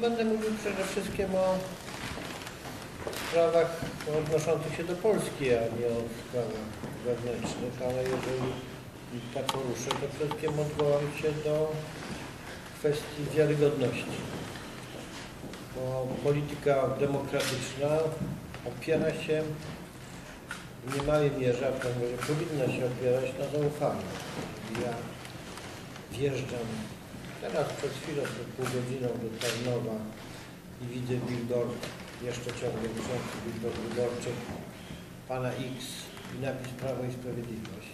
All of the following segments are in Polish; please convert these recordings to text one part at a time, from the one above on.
Będę mówił przede wszystkim o sprawach odnoszących się do Polski, a nie o sprawach wewnętrznych, ale jeżeli tak poruszę, to przede wszystkim odwołam się do kwestii wiarygodności. Bo polityka demokratyczna opiera się w niemałej mierze, a powinna się opierać na zaufaniu. Ja wjeżdżam teraz przed chwilą, przed pół godziną do Tarnowa i widzę billboard, jeszcze ciągle wiszący billboard wyborczy pana X i napis Prawo i Sprawiedliwość.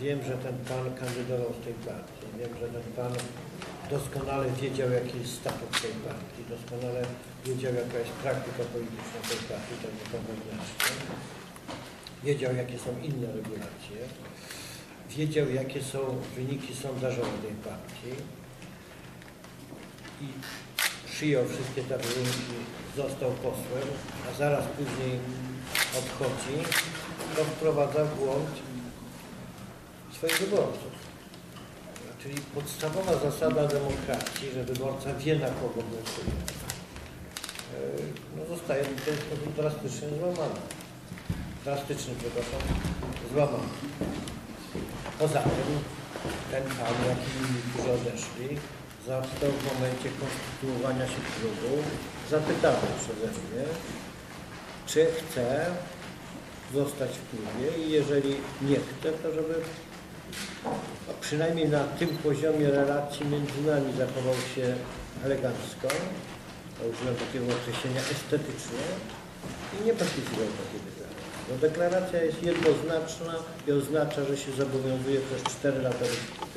Wiem, że ten pan kandydował z tej partii. Wiem, że ten pan doskonale wiedział, jaki jest statut tej partii. Doskonale wiedział, jaka jest praktyka polityczna tej partii, tak wewnętrzna. Wiedział, jakie są inne regulacje. Wiedział, jakie są wyniki sondażowe tej partii. I przyjął wszystkie te wyniki, został posłem, a zaraz później odchodzi, to wprowadza w błąd swoich wyborców. Czyli podstawowa zasada demokracji, że wyborca wie na kogo głosuje, no zostaje w ten sposób drastycznie złamana. Drastycznie, przepraszam, złamana. Poza tym ten pan, jak inni, którzy odeszli, został w momencie konstytuowania się klubu zapytany przeze mnie, czy chce zostać w klubie i jeżeli nie chce, to żeby no, przynajmniej na tym poziomie relacji między nami zachował się elegancko, użyłem takiego określenia estetyczne i nie podpisywał takiej deklaracji. No, deklaracja jest jednoznaczna i oznacza, że się zobowiązuje przez 4 lata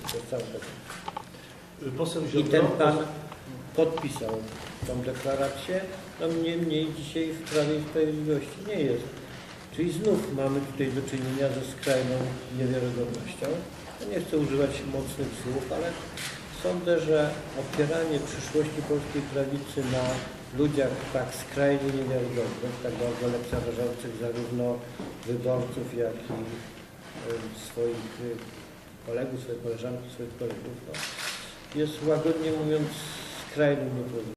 przez całą kadencję. Poseł I Ziobro, ten pan podpisał tą deklarację, no niemniej dzisiaj w Prawie i Sprawiedliwości nie jest. Czyli znów mamy tutaj do czynienia ze skrajną niewiarygodnością. No nie chcę używać mocnych słów, ale sądzę, że opieranie przyszłości polskiej prawicy na ludziach tak skrajnie niewiarygodnych, tak bardzo lekceważących zarówno wyborców, jak i swoich e, kolegów, swoje koleżanki, swoich kolegów, no, jest łagodnie mówiąc skrajnym nieporozumieniem.